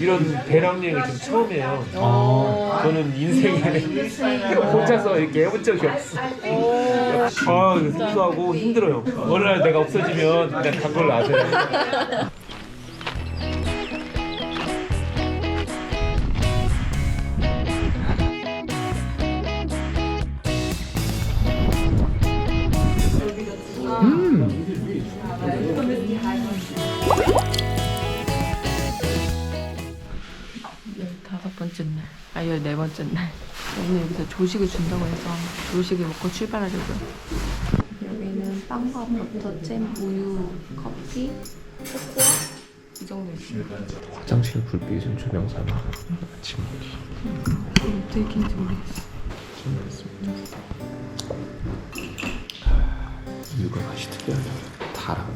이런 배낭여행을 좀 처음이에요. 아. 저는 인생에 혼자서 이렇게 해본 적이 없어. 아, 생소하고 힘들어요. 어느 날 내가 없어지면 그냥 단걸 놔둬요. 번째 날, 아 열네 번째 날. 오늘 여기서 조식을 준다고 해서 조식을 먹고 출발하려고요. 여기는 빵과 버터, 잼, 우유, 커피, 코코아 이 정도 있어요. 화장실 불빛은 조명 삼아 아침 어떻게 키는지 모르겠어. 우유가 맛이 특이하다. 달아.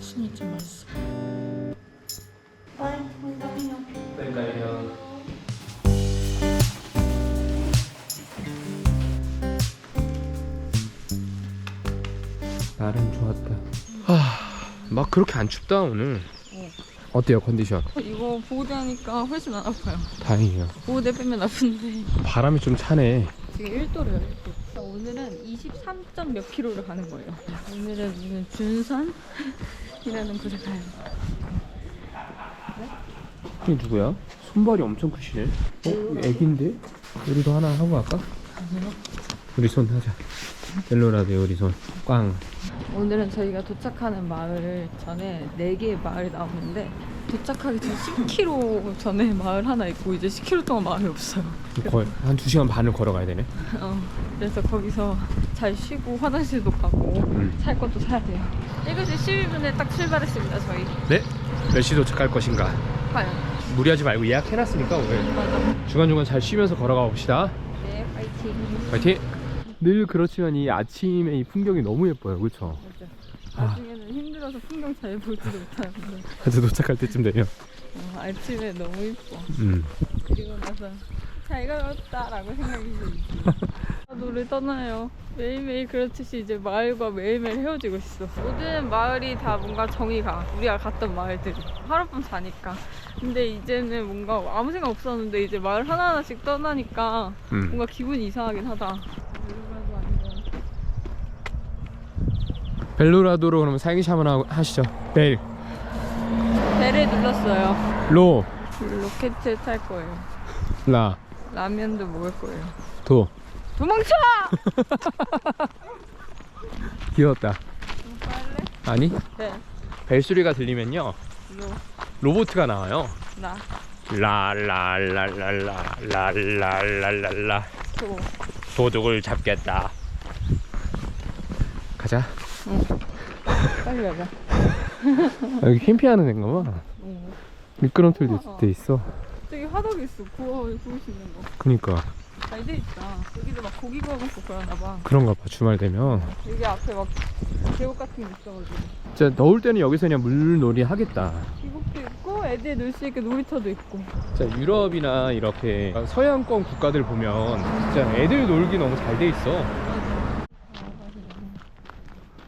신이 좀 맛있어. 그렇게 안 춥다 오늘. 어때요 컨디션? 이거 보호대 하니까 훨씬 안 아파요. 다행이에요. 보호대 빼면 아픈데 바람이 좀 차네. 지금 1도래요. 1도. 오늘은 23점 몇 킬로를 가는 거예요. 오늘은 무슨 준산이라는 곳에 가요. 이 누구야? 손발이 엄청 크시네. 어? 애기인데? 우리도 하나 하고 갈까? 우리 손 하자. 벨로라데 우리 손. 꽝. 오늘은 저희가 도착하는 마을 전에 4개의 마을이 나오는데 도착하기 전 10km 전에 마을 하나 있고 이제 10km 동안 마을이 없어요. 거의 한 2시간 반을 걸어가야 되네. 어, 그래서 거기서 잘 쉬고 화장실도 가고 음. 살 것도 사야 돼요. 7시 12분에 딱 출발했습니다, 저희. 네? 몇 시 도착할 것인가? 과연. 무리하지 말고 예약해놨으니까 오늘. 맞아. 중간중간 잘 쉬면서 걸어가 봅시다. 네, 파이팅. 파이팅! 늘 그렇지만 이 아침에 이 풍경이 너무 예뻐요. 그렇죠? 맞아. 나중에는 힘들어서 풍경 잘 보지도 못하는데 아주 도착할 때쯤 되면. 어, 아침에 너무 이뻐. 음. 그리고 나서 잘 걸었다라고 생각이 들지. 노를 떠나요. 매일매일 그렇듯이 이제 마을과 매일매일 헤어지고 있어. 모든 마을이 다 뭔가 정이 가. 우리가 갔던 마을들이. 하룻밤 자니까. 근데 이제는 뭔가 아무 생각 없었는데 이제 마을 하나하나씩 떠나니까 음. 뭔가 기분이 이상하긴 하다. 이러면서 완전 벨로라도로 그러면 사행시 한번 하- 하시죠. 벨, 배를 눌렀어요. 로, 로켓을 탈 거예요. 라, 라면도 먹을 거예요. 도. 도망쳐! 귀엽다. 빨래? 아니? 배. 벨소리가 들리면요. 로. 로보트가 나와요. 나. 라라라라라라라라라 도. 도둑을 잡겠다. 가자. 빨리 가자. 여기 캠핑하는 데인가 봐. 응. 미끄럼틀도 돼 있어. 저기 화덕 있어. 구워 구우시는 거. 그니까 잘 돼 있다. 여기도 막 고기 구워 먹고 그러나 봐. 그런가 봐. 주말 되면. 여기 앞에 막 계곡 같은 게 있어가지고. 진짜 더울 때는 여기서 그냥 물놀이 하겠다. 계곡도 있고 애들 놀 수 있게 놀이터도 있고. 진짜 유럽이나 이렇게 서양권 국가들 보면 진짜 애들 놀기 너무 잘 돼 있어. 아,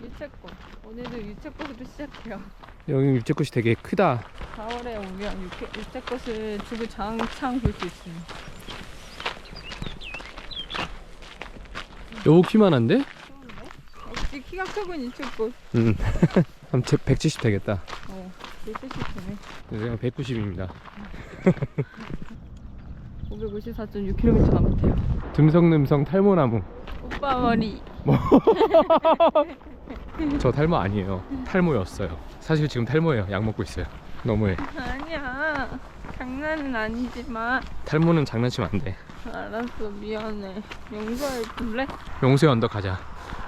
유채꽃. 오늘도 유채꽃으로 시작해요. 여기 유채꽃이 되게 크다. 4월에 오면 유채, 유채꽃을 주구장창 볼 수 있어요. 여보 키만한데? 역시 키가 크군 유채꽃. 응. 한 170 되겠다. 어, 170이네. 제가 190입니다. 554.6km 남았대요. 듬성듬성 탈모나무. 오빠 머리. 저 탈모 아니에요. 탈모였어요. 사실 지금 탈모예요. 약 먹고 있어요. 너무해. 아니야. 장난은 아니지만. 탈모는 장난치면 안 돼. 알았어, 미안해. 용서해 줄래? 용서의 언덕 가자.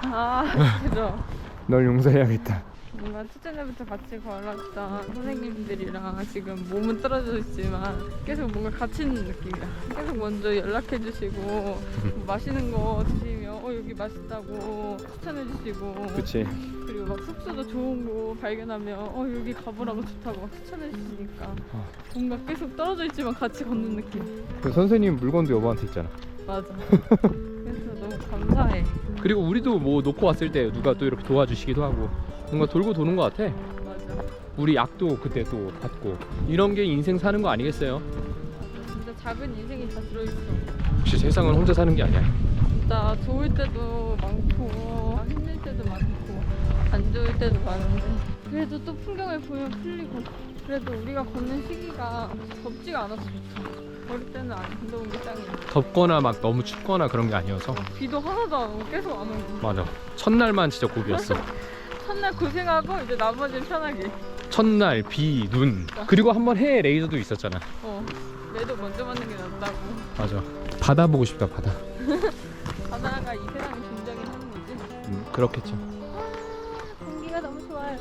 아, 싫어. 널 용서해야겠다. 뭔가 첫째 날부터 같이 걸었던 선생님들이랑 지금 몸은 떨어져 있지만 계속 뭔가 같이 있는 느낌이야. 계속 먼저 연락해 주시고 뭐 맛있는 거 드시면 어 여기 맛있다고 추천해 주시고 그치. 그리고 막 숙소도 좋은 곳 발견하면 어 여기 가보라고 좋다고 막 추천해 주시니까 어. 뭔가 계속 떨어져 있지만 같이 걷는 느낌. 그 선생님 물건도 여보한테 있잖아. 맞아. 감사해. 그리고 우리도 뭐 놓고 왔을 때 누가 또 이렇게 도와주시기도 하고 뭔가 돌고 도는 것 같아. 맞아. 우리 약도 그때 또 받고 이런 게 인생 사는 거 아니겠어요? 진짜 작은 인생이 다 들어있어. 역시 세상은 혼자 사는 게 아니야. 진짜 좋을 때도 많고 힘들 때도 많고 안 좋을 때도 많은데 그래도 또 풍경을 보면 풀리고 그래도 우리가 걷는 시기가 덥지가 않아서 좋다. 어릴 때는 안 더운 게 짱이야. 덥거나 막 너무 춥거나 그런 게 아니어서 비도 하나도 안 오고 계속 안 오고 맞아. 첫날만 진짜 고비였어. 첫날 고생하고 이제 나머지는 편하게. 첫날 비, 눈 그리고 한 번 해에 레이저도 있었잖아. 어 매도 먼저 맞는 게 낫다고. 맞아. 바다 보고 싶다 바다. 바다가 이 세상의 존재긴 하는 거지. 음, 그렇겠죠. 공기가 너무 좋아요.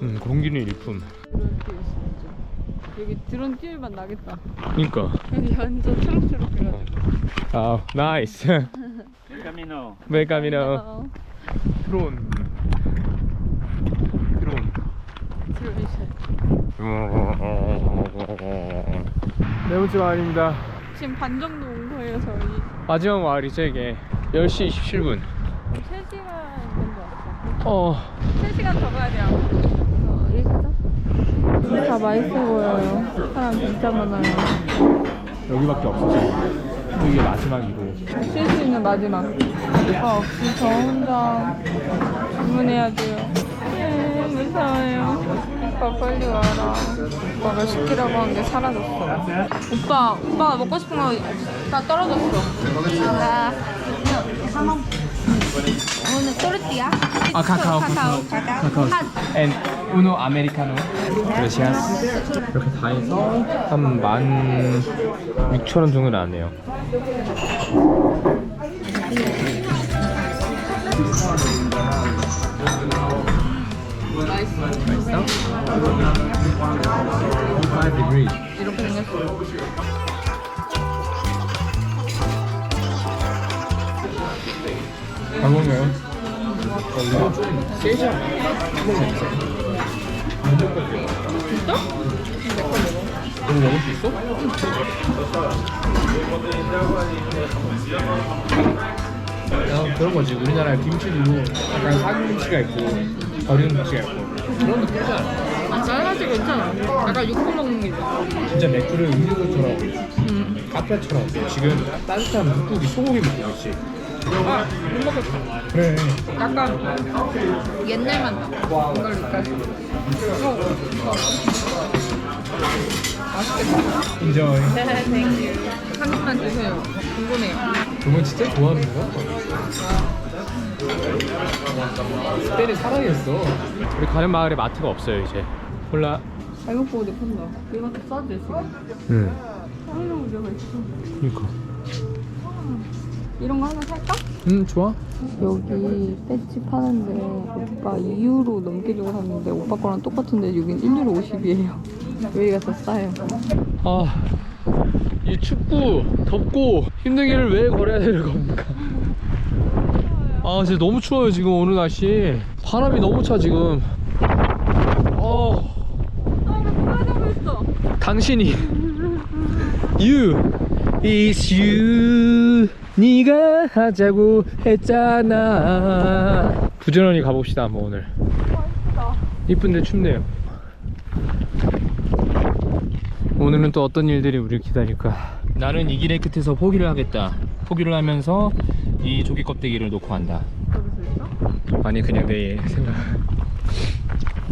음, 공기는 일품. 수 있죠. 여기 드론 뛸맛 나겠다. 여기 완전 초록초록 해가지고. 아, 나이스. Camino. 웰 카미노. 어, 드론. 드론. 드론샷. 네 번째 마을입니다. 지금 반 정도 온 거예요 저희. 마지막 마을이죠 이게. 10시 27분. 3시간 정도 왔어. 어, 3시간 더 가야 돼요. 어, 여기 가자. 다 맛있어 보여요. 사람 진짜 많아요. 여기밖에 없어서. 이게 마지막이고. 쉴 수 있는 마지막. 오빠 없이 저 혼자 주문해야 돼요. 네, 무서워요. 오빠 빨리 와라. 오빠가 시키라고 한 게 사라졌어. 오빠, 오빠가 먹고 싶은 거 다 떨어졌어. 아, 오늘 또르띠야? 아, 카카오. 카카오. 카카오. 앤 우노 아메리카노. 그라시아스. 이렇게 다 해서 한 16,000원 정도 나왔네요. 맛있어. 맛있어? 5 degrees. 이렇게 생겼어. 이거 좀 세지 진짜? 이거 먹을 수 있어? 야, 그런 거지. 우리나라 김치도 약간 사김치가 있고 절인 김치가 있고 그런 느낌이지 않아? 아, 짜라지 괜찮아. 약간 육포 먹는 게. 진짜 맥주를 음료수처럼 음. 카페처럼 지금 따뜻한 묵고기 소고기 있지 아, 못 먹겠다. 그래 약간 옛날 맛 나. 이걸. 어, 맛있겠다. 인정 네, 땡큐. 한 입만 드세요. 궁금해요. 그건 진짜 좋아하는 거야? 때를 사랑했어 우리 가는 마을에 마트가 없어요 이제 콜라 잘못 보고 내 판다. 이것도 싸지 지금. 응 사이로 무료가 있어. 그니까 이런 거 하나 살까? 응 좋아 여기 배지 파는데 오빠 2유로 넘게 주고 샀는데 오빠 거랑 똑같은데 여긴 1유로 50이에요. 여기가 더 싸요. 아, 이 춥고 덥고 힘든 길을 왜 걸어야 되는 겁니까? 아, 진짜 너무 추워요 지금 오늘 날씨. 바람이 너무 차 지금. 어? 당신이 You is you. 네가 하자고 했잖아. 부지런히 가봅시다 한번 오늘. 이쁜데 춥네요. 오늘은 또 어떤 일들이 우리를 기다릴까? 나는 이 길의 끝에서 포기를 하겠다. 포기를 하면서 이 조개 껍데기를 놓고 간다. 아니 그냥 내 생각.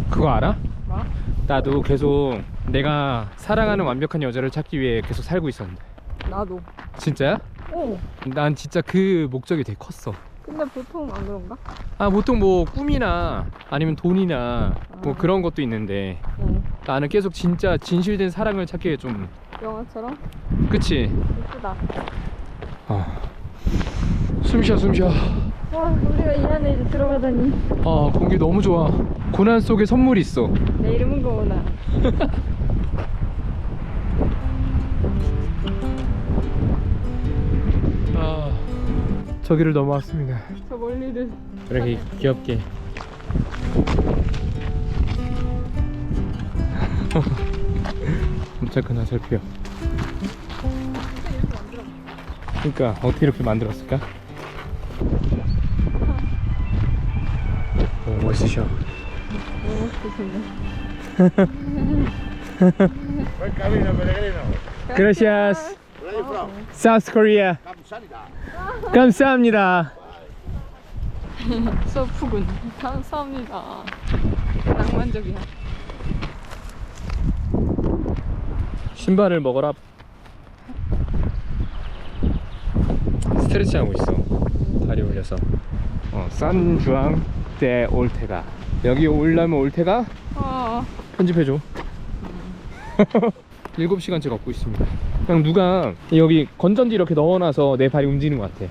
그거 알아? 뭐? 나도 계속 내가 사랑하는 완벽한 여자를 찾기 위해 계속 살고 있었는데. 나도. 진짜야? 오. 난 진짜 그 목적이 되게 컸어. 근데 보통 안 그런가? 아 보통 뭐 꿈이나 아니면 돈이나 뭐 그런 것도 있는데 응. 나는 계속 진짜 진실된 사랑을 찾기에 좀 영화처럼? 그치? 예쁘다. 어. 숨쉬어 숨쉬어 와, 우리가 이 안에 이제 들어가다니. 어 공기 너무 좋아 고난 속에 선물이 있어 내 이름은 거구나. 아 저기를 넘어왔습니다 저 멀리를. 이렇게 귀엽게 엄청 큰 화살표요 그러니까 어떻게 이렇게 만들었을까? 오 멋있으셔 너무 멋있으신데. Gracias. South Korea. 감사합니다. 서프군. 감사합니다. 낭만적이야. 신발을 먹어라. 스트레치 하고 있어. 다리 올려서. 어, 산주앙 대 올테가. 여기 올라면 올테가 아, 편집해줘. 7시간째 걷고 있습니다. 그냥 누가 여기 건전지 이렇게 넣어놔서 내 발이 움직이는 것 같아.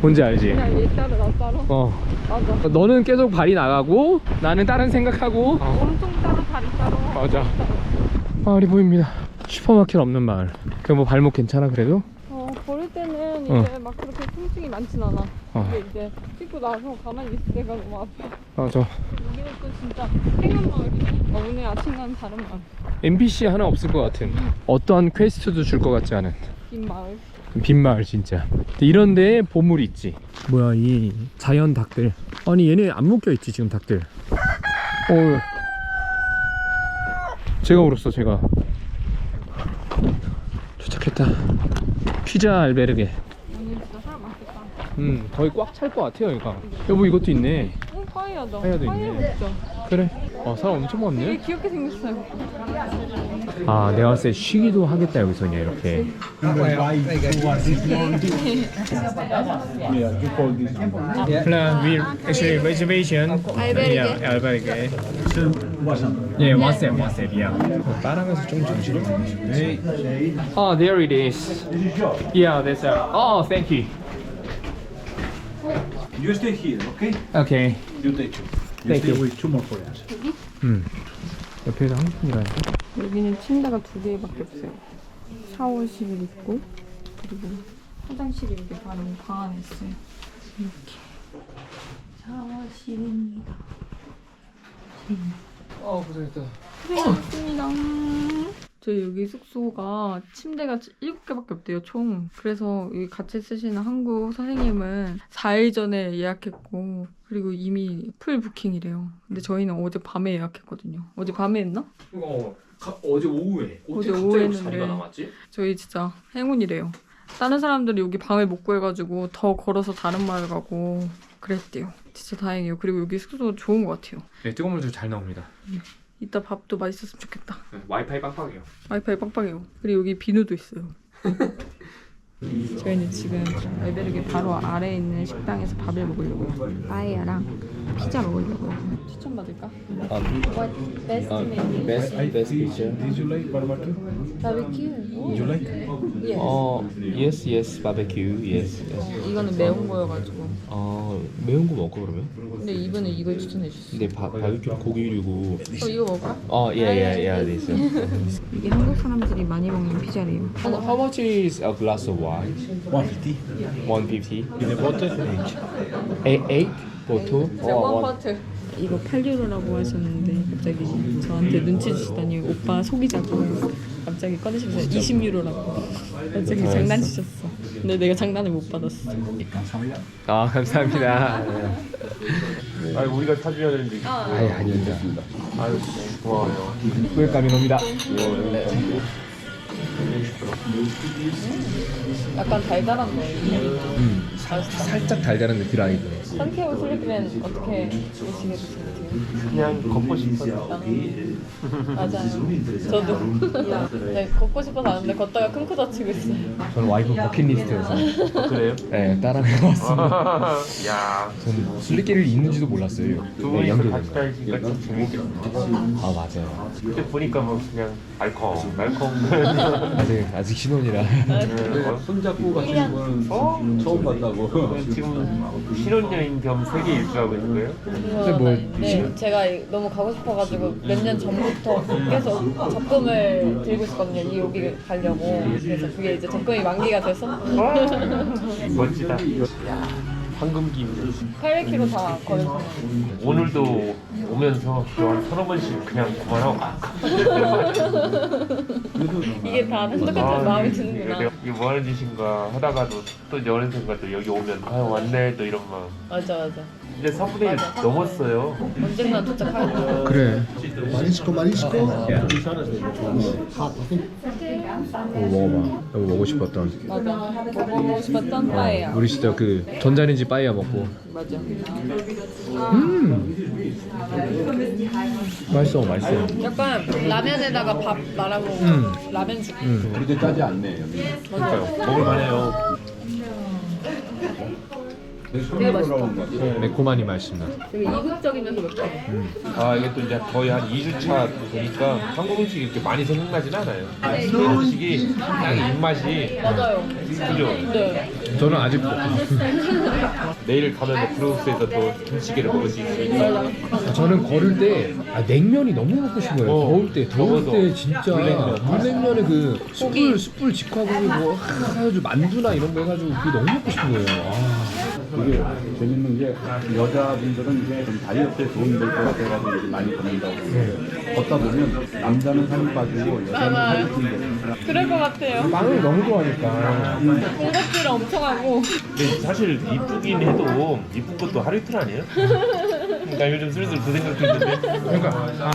뭔지 알지? 그냥 얘 따로 나 따로. 어. 맞아. 너는 계속 발이 나가고 나는 다른 생각하고 어, 오른쪽 따로 다리 따로. 맞아. 마을이 보입니다. 슈퍼마켓 없는 마을. 그뭐 발목 괜찮아 그래도? 어, 걸을 때는 어. 이제 막 그렇게 통증이 많진 않아. 어. 근데 이제 씻고 나서 가만히 있을 때가 너무 아파. 맞아. 여기는 또 진짜 행운 마을이야. 어, 오늘 아침과는 다른 마을. NPC 하나 없을 것 같은. 어떠한 퀘스트도 줄 것 같지 않은. 긴 마을. 빈 마을 진짜. 이런 데에 보물이 있지. 뭐야 이 자연 닭들. 아니 얘네 안 묶여 있지 지금 닭들. 어. 제가 울었어 제가. 도착했다. 피자 알베르게. 오늘 진짜 사람 많겠다. 음 거의 꽉 찰 것 같아요 여기가. 여보 이것도 있네. 어, 파이야다. 파이야도 있네. 먹자. 그래. 어 사람 엄청 되게 많네. 귀엽게 생겼어요. 아 내가 봤을 때 쉬기도 하겠다 여기서 그냥 이렇게. Plan we actually reservation. Albergue. Yeah, albergue. Yeah, WhatsApp, WhatsApp. Yeah. 따라가서 좀 정신을 Oh, there it is. Yeah, that's. Uh, oh, thank you. You stay here, okay? Okay. You take two. You Thank stay you. with two more Koreans. 음. 옆에서 한국이라는데. 여기는 침대가 두 개밖에 없어요. 샤워실이 있고 그리고 화장실이 여기 바로 방 안에 있어요. 이렇게 샤워실입니다. 어, 고생했다. 고생하셨습니다. 저희 여기 숙소가 침대가 7개밖에 없대요, 총. 그래서 여기 같이 쓰시는 한국 선생님은 4일 전에 예약했고, 그리고 이미 풀 부킹이래요. 근데 저희는 어제 밤에 예약했거든요. 어제 밤에 했나? 어, 가, 어제 오후에. 어제 오후에는 네. 저희 진짜 행운이래요. 다른 사람들이 여기 방을 못 구해가지고 더 걸어서 다른 마을 가고 그랬대요. 진짜 다행이에요. 그리고 여기 숙소 좋은 것 같아요. 네, 뜨거운 물도 잘 나옵니다. 이따 밥도 맛있었으면 좋겠다. 네, 와이파이 빵빵해요. 와이파이 빵빵해요. 그리고 여기 비누도 있어요. 저희는 지금 알베르게 바로 아래에 있는 식당에서 밥을 먹으려고요. 빠에야랑 피자 먹으려고요. 추천 받을까? What best menu? best best picture. Did you like barbecue? 바베큐. You like? Yes. 어, yes, yes, barbecue, yes. yes. 이거는 매운 거여가지고. 어, 매운 거 먹어 그러면? 근데 이분은 이걸 추천해 주셨어. 근데 바, 바비큐 고기류고. 어 이거 먹을까? 어, yeah, yeah, yeah, this. 이게 한국 사람들이 많이 먹는 피자래요. How much is a glass of wine? 150. 150. In the bottle, eight. Bottle? 어, one. 퍼트. 이거 8유로라고 하셨는데 갑자기 저한테 눈치 주시더니 오빠 속이자고 갑자기 꺼내시면서 20유로라고 갑자기 장난치셨어. 근데 내가 장난을 못 받았어. 아, 감사합니다. 아, 우리가 사줘야 되는데. 아예 아닙니다. 아유, 고마워요. 후회감이 옵니다. 약간 달달한 거. 음, 사, 살짝 달달한 데 드라이브. 산티아고 슬리프는 어떻게 오시게 되세요? 그냥 걷고 싶어요. 맞아요. 저도 네, 걷고 싶어서 왔는데 걷다가 끙크 다치고 있어요. 저는 와이프 버킷리스트여서 그래요? 네, 따라가 왔습니다. 야, 저는 술래길이 있는지도 몰랐어요. 두 네, 분이서 연결된 같이 거. 다니시니까 좀 재밌겠다. 아 맞아요. 그때 보니까 뭐 그냥 알콩, 알콩. 아직 아직 신혼이라. 손잡고 가시는 거는 처음 봤다고. 지금 신혼여행 겸 세계 일주하고 있는 거예요? 근데 뭐 네, 제가 너무 가고 싶어가지고 몇 년 전부터 계속 적금을 들고 있었거든요. 이 여기 가려고. 그래서 그게 이제 적금이 만기가 돼서 멋지다. 황금기입니다. 800km 다 걸어서. 오늘도 오면서 한 서너 번씩 그냥 그만하고 가. 이게 다들 똑같은 마음이 드는구나. 이게 뭐 하는 짓인가 하다가도 또 어느 순간 또 여기 오면 아 왔네 또 이런 마음. 맞아 맞아. 이제 3분의 1 넘었어요. 언젠가 도착하겠다. 그래 마리스코 마리스코. 오 먹어봐 너무 먹고 싶었던 맞아. 먹고 싶었던 바예요. 우리 진짜 그 전자레인지 빠이야 먹고 맞아. 음 맛있어 맛있어 약간 라면에다가 밥 말아 먹는 음. 라면 죽. 음. 그렇게 짜지 않네 여기. 그러니까요. 먹을 만해요. 되게 맛있다. 매콤하니 맛있습니다 되게 이국적이면서 매콤해. 아 이게 또 이제 거의 한 2주차 되니까 한국 음식이 이렇게 많이 생각나진 않아요. 스페인 음식이 딱 입맛이 맞아요. 그죠? 네. 저는 아직 내일 가면 프랑스에서 또 김치게를 먹을 수 있으니까 저는 걸을 때 아, 냉면이 너무 먹고 싶어요. 어, 더울 때 더울 더워서. 때 진짜 물냉면. 물냉면에 그 숯불 숯불 직화구이 뭐 하, 해가지고 만두나 이런 거 해가지고 그게 너무 먹고 싶은 거예요. 아. 이게 재밌는 게 여자분들은 이제 좀 다이어트에 도움이 될 것 같아가지고 많이 걷는다고. 걷다 보면 남자는 살이 빠지고 여자는 살이 찐대. 그럴 것 같아요. 빵을 너무 좋아하니까. 군것질을 엄청 하고. 근데 사실 이쁘긴 해도 이쁜 것도 하루 이틀 아니에요? 나 요즘 슬슬 그 생각 드는데 그러니까 아,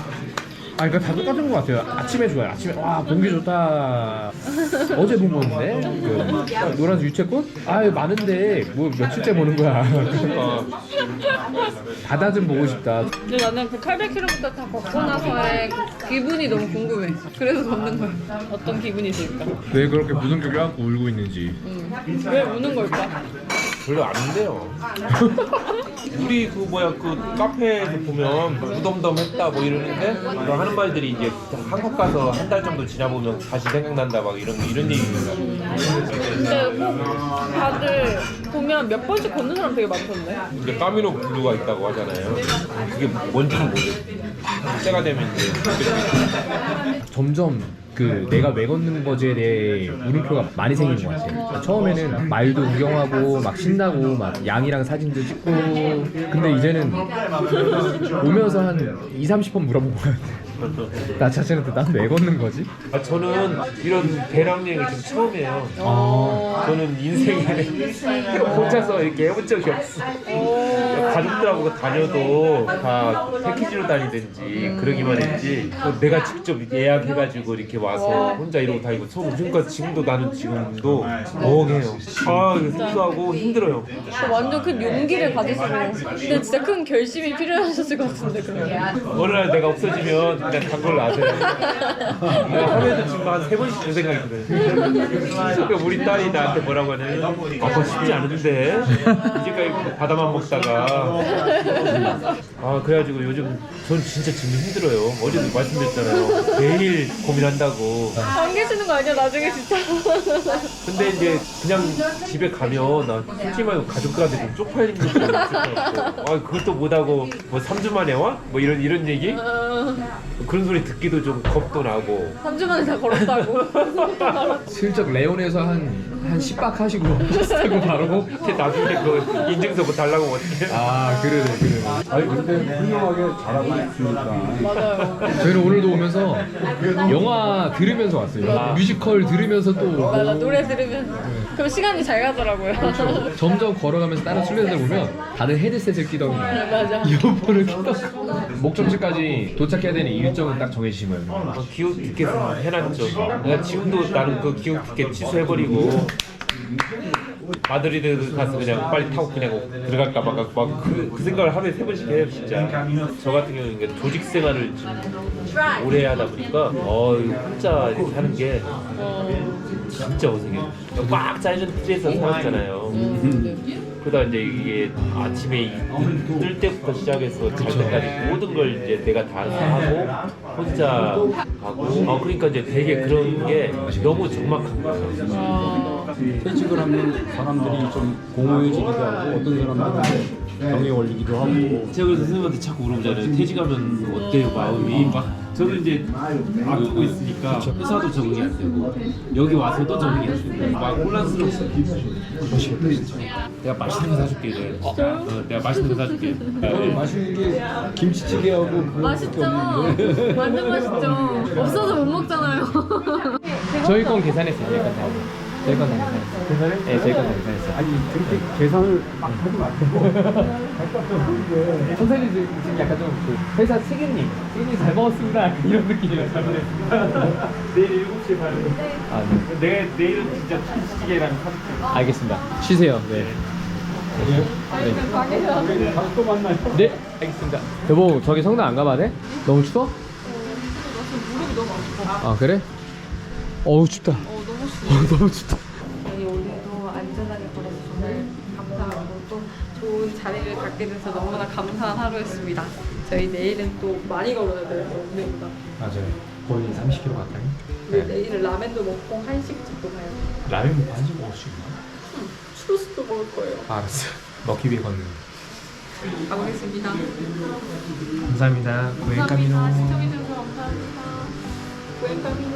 아 그러니까 다 똑같은 것 같아요. 아침에 좋아요. 아침에 와 공기 좋다. 어제 본 건데 그 노란색 유채꽃? 아 많은데 뭐 며칠째 보는 거야. 아, 바다 좀 보고 싶다. 근데 나는 그 800km 다 걷고 나서의 그 기분이 너무 궁금해. 그래서 걷는 거야. 어떤 기분이 들까? 왜 그렇게 무성격이 갖고 울고 있는지. 음. 왜 우는 걸까? 별로 안 돼요. 우리 그 뭐야 그 카페에서 보면 무덤덤했다 뭐 이러는데 그 하는 말들이 이제 한국 가서 한 달 정도 지나보면 다시 생각난다 막 이런 이런 얘기입니다. 근데 꼭 다들 보면 몇 번씩 걷는 사람 되게 많던데. 이게 까미노 블루가 있다고 하잖아요. 그게 뭔지는 모르겠어요. 때가 되면 이제 점점 그 내가 왜 걷는 거지에 대해 물음표가 많이 생기는 것 같아요. 처음에는 말도 구경하고 막 신나고 막 양이랑 사진도 찍고 근데 이제는 오면서 한 2, 30번 물어본 것 같아요. 나 자신한테 난 왜 걷는 거지? 아, 저는 이런 배낭 여행을 지금 처음이에요. 어. 저는 인생에 혼자서 이렇게 해본 적이 없어. 가족들하고 다녀도 다 패키지로 다니든지 그러기만 했지. 또 내가 직접 예약해가지고 이렇게 와서 혼자 이러고 다니고 처음 지금까지 지금도 나는 지금도 멍해요. 아 이거 습수하고 힘들어요. 저 완전 큰 용기를 가지시고. 근데 진짜 큰 결심이 필요하셨을 것 같은데 그러면. 어느 날 내가 없어지면 그냥 간 걸로 아세요. 내가 하루에도 지금 한 세 번씩 그 생각이 들어요. 그러니까 우리 딸이 나한테 뭐라고 하냐면 아빠 쉽지 않은데 이제까지 바다만 먹다가 아 그래가지고 요즘 전 진짜 지금 힘들어요. 어제도 말씀드렸잖아요. 매일 고민한다고. 안 계시는 거 아니야 나중에 진짜. 근데 이제 그냥 집에 가면 나 솔직히 말고 가족들한테 좀 쪽팔린 것도 있을 것 같고 아 그것도 못하고 뭐 3주 만에 와? 뭐 이런 이런 얘기? 어, 그런 소리 듣기도 좀 겁도 나고 3주 만에 다 걸었다고. 슬쩍 레온에서 한, 한 10박 하시고 버스 타고 바로 근데 나중에 그 인증서 뭐 달라고 어떻게 아 그러네 그러네 아니 근데 훌륭하게 잘하고 있으니까. 맞아요. 저희는 오늘도 오면서 영화 들으면서 왔어요. 뮤지컬 들으면서 또 맞아. 노래 들으면 그럼 시간이 잘 가더라고요. 점점 걸어가면서 다른 순례자들 보면 다들 헤드셋을 끼던가 맞아. 이어폰을 끼던가 목적지까지 도착해야 되는 일정은 딱 정해지시면 어, 기억 티켓 해놨죠. 내가 지금도 나는 그 기억 티켓 취소해버리고 마드리드 가서 그냥 빨리 타고 그냥 들어갈까 막그 그 생각을 하루에 세 번씩 해요 진짜. 저 같은 경우는 조직 생활을 좀 오래 하다 보니까 어 혼자 이렇게 하는 게 진짜 어색해요. 막 짜여진 틀에서 살았잖아요. 그러다 이제 이게 아침에 뜰 때부터 시작해서 잘 때까지 모든 걸 이제 내가 다 하고 혼자 가고 어 그러니까 이제 되게 그런 게 너무 적막한 거예요. 퇴직을 하면 사람들이 좀 공허해지기도 하고 어떤 사람들은 병에 걸리기도 하고 제가 선생님한테 자꾸 물어보잖아요. 퇴직하면 어때요 마음이 막 저는 이제 바꾸고 있으니까 회사도 적응이 안 되고 여기 와서도 적응이 안 되고 막 혼란스럽고 내가 맛있는 거 사줄게 이래 어, 내가 맛있는 거 사줄게 맛있는 게 김치찌개하고 맛있죠? 완전 맛있죠? 없어서 못 먹잖아요. 저희 건 계산했어요. 저희 건 다. 계산했어요. 계산해? 네, 다 계산했어요. 아니 그렇게 계산을 막 하지 마세요. 선생님 지금 약간 좀그 회사 책임님, 책임님 잘 먹었습니다. 이런 느낌이라 잘못했습니다. 내일 7시에 가는 아, 네. 내가 내일은 진짜 김치찌개랑 사줄게 알겠습니다. 쉬세요. 네. 네. 또 만나요. 네, 알겠습니다. 여보, 저기 성당 안 가봐도 돼? 너무 추워? 무릎이 너무 아파. 아, 그래? 어우, 춥다. 어, 너무 춥다. 저희 오늘도 안전하게 걸어서 정말 감사하고 또 좋은 자리를 갖게 돼서 너무나 감사한 하루였습니다. 저희 내일은 또 많이 걸어야 돼요, 오늘보다. 맞아요. 거의 30km 가까이. 우리 내일은 라면도 먹고 한식집도 가요. 라면 먹고 한식 먹을 수 있나? 추로스도 먹을 거예요. 알았어. 먹기 위해 걷는. 가보겠습니다. 감사합니다. 감사합니다. 시청해주셔서 감사합니다. 웰카미노.